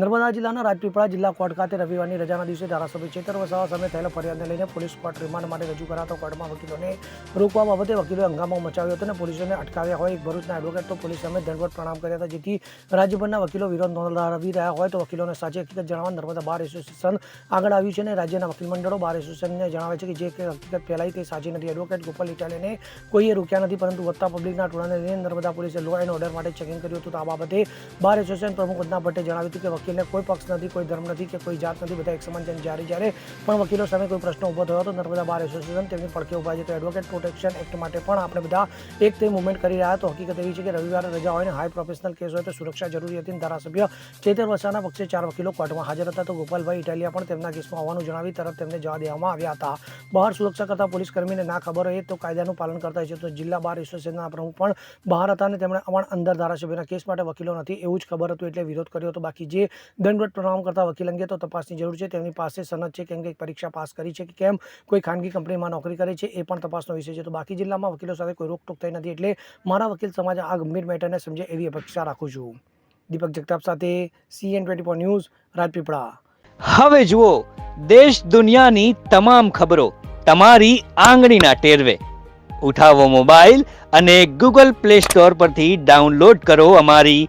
નર્મદા જિલ્લાના રાજપીપળા જિલ્લા કોર્ટ ખાતે રવિવારની રજાના દિવસે ધારાસભ્ય ચેતર વસાવા સામે થયેલા ફરિયાદને લઈને પોલીસ કોર્ટ રિમાન્ડ માટે રજૂ કરાતો કોર્ટમાં વકીલોને રોકવા બાબતે વકીલોએ હંગામો મચાવ્યો હતો અને પોલીસોને અટકાવ્યા હોય એક ભરૂચના એડવોકેટ તો પોલીસ સામે દંડવટ પ્રણામ કર્યા હતા, જેથી રાજ્યભરના વકીલો વિરોધ નોંધાવી રહ્યા હોય તો વકીલોને સાચી હકીકત જણાવવા નર્મદા બાર એસોસિએશન આગળ આવ્યું છે અને રાજ્યના વકીલ મંડળો બાર એસોસિએશનને જણાવે છે કે જે હકીકત ફેલાઈ તે સાચી નથી. એડવોકેટ ગોપાલ ઇટાલિયાને કોઈએ રોક્યા નથી, પરંતુ વધતા પબ્લિકના ટોળાને લઈને નર્મદા પોલીસે લો એન્ડ ઓર્ડર માટે ચેકિંગ કર્યું હતું. તો આ બાબતે બાર એસોસિએશન પ્રમુખ ઉદના ભટ્ટે જણાવ્યું હતું કે વકીલને કોઈ પક્ષ નથી, કોઈ ધર્મ નથી કે કોઈ જાત નથી. બધા એક સમાન છે જ્યારે જ્યારે પણ વકીલો સામે કોઈ પ્રશ્ન ઊભો થયો તો નર્મદા બાર એસોસિએશન તેમની પડખે ઊભા છે. તો એડવોકેટ પ્રોટેક્શન એક્ટ માટે પણ આપણે બધા એક તે મુવમેન્ટ કરી રહ્યા તો હકીકત એવી છે કે રવિવારે રજા હોય ને હાઈ પ્રોફેશનલ કેસ હોય તો સુરક્ષા જરૂરી હતી ધારાસભ્ય ચેતર વસાના પક્ષે ચાર વકીલો કોર્ટમાં હાજર હતા. તો ગોપાલભાઈ ઇટાલિયા પણ તેમના કેસમાં હોવાનું જણાવી તરત તેમને જવા દેવામાં આવ્યા હતા. બહાર સુરક્ષા કરતા પોલીસ કર્મીને ના ખબર હોય તો કાયદાનું પાલન કરતા છે. તો જિલ્લા બાર એસોસિએશનના પ્રમુખ પણ બહાર હતા અને તેમણે પણ અંદર ધારાસભ્યના કેસ માટે વકીલો નથી એવું જ ખબર હતું એટલે વિરોધ કર્યો હતો. બાકી જે દંડવટ પ્રણામ કરતા વકીલ અંગે તો તપાસની જરૂર છે. તેમની પાસે સનદ છે કેમ કે પરીક્ષા પાસ કરી છે કે કેમ? કોઈ ખાનગી કંપનીમાં નોકરી કરે છે એ પણ તપાસનો વિષય છે. તો બાકી જિલ્લામાં વકીલો સાથે કોઈ રોકટોક થઈ નથી એટલે મારા વકીલ સમાજ આ ગંભીર મેટરને સમજે એવી અપેક્ષા રાખું છું. દીપક જગતાપ સાથે CN twenty four news, Rajpipla. હવે જુઓ, દેશ દુનિયાની તમામ ખબરો તમારી આંગળીના ટેરવે. ઉઠાવો મોબાઈલ અને ગૂગલ પ્લે સ્ટોર પરથી ડાઉનલોડ કરો અમારી